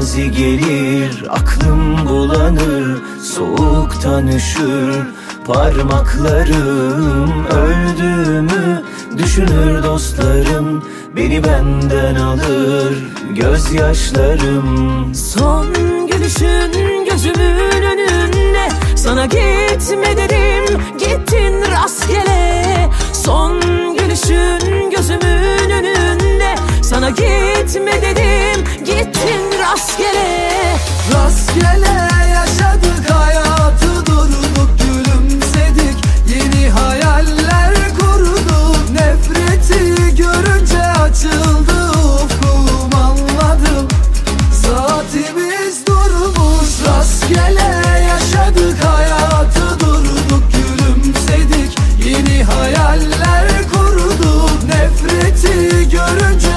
mazi gelir Aklım bulanır Soğuktan üşür Parmaklarım Öldüğümü düşünür dostlarım Beni benden alır Gözyaşlarım. Son gülüşün gözümün hayaller kurduk nefreti görünce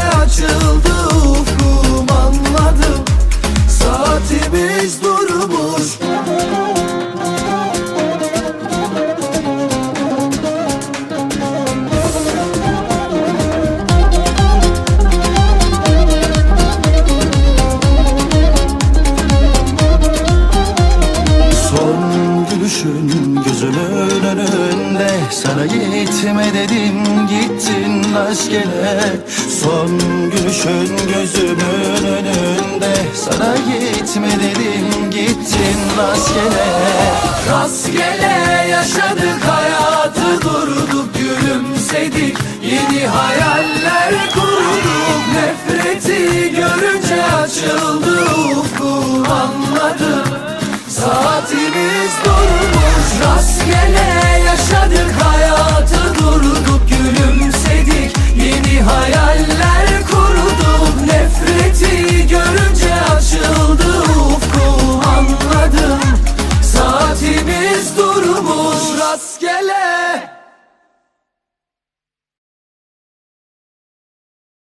Sana gitme dedim gittin rastgele. Son gülüşün gözümün önünde. Sana gitme dedim gittin rastgele. Rastgele yaşadık rastgele